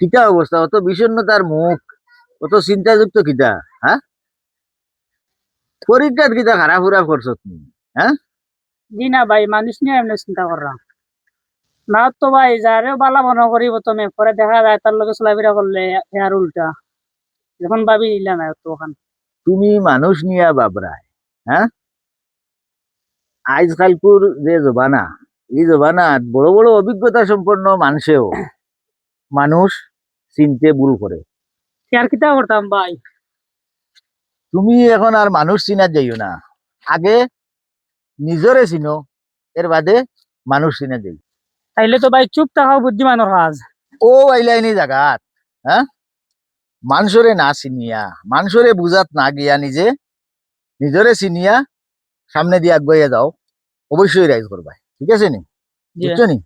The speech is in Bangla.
কিতা অবস্থা? অত বিষণ্ণতার মুখ। অত চিন্তাযুক্ত কিতা হ্যাঁ শরীরটার কিতা খারাপ ফুরাপ করছ তুমি জি না ভাই মানুষ নিয়ে এমনি চিন্তা করলাম না তো ভাই যারে বালা মনে করি প্রথমে পরে দেখা যায় তার লগে চলাফেরা করলে আর উল্টা। যখন ভাবি নিলা না তো ওখান তুমি মানুষ নিয়া বাবরায় হ্যাঁ আজকালকুর যে জবানা এই জবানাত বড় বড় অভিজ্ঞতা সম্পন্ন মানুষেও মানুষ চিনতে ভুল করে। আর কিতা করতাম ভাই? তুমি এখন আর মানুষ চিনার যাইও না। আগে নিজরে চিনো এর বাদে মানুষ চিনা যাই তাইলে তো ভাই চুপ থাকাও বুদ্ধিমানের কাজ ও আইলাইনি জাগাত হ্যাঁ মানুষরে না চিনিয়া মানুষরে বুঝাত না গিয়া নিজে নিজরে চিনিয়া সামনে দিয়ে আগুয়াইয়া যাও। অবশ্যই রাইজ করবা ঠিক আছে নি? বুঝছ নি?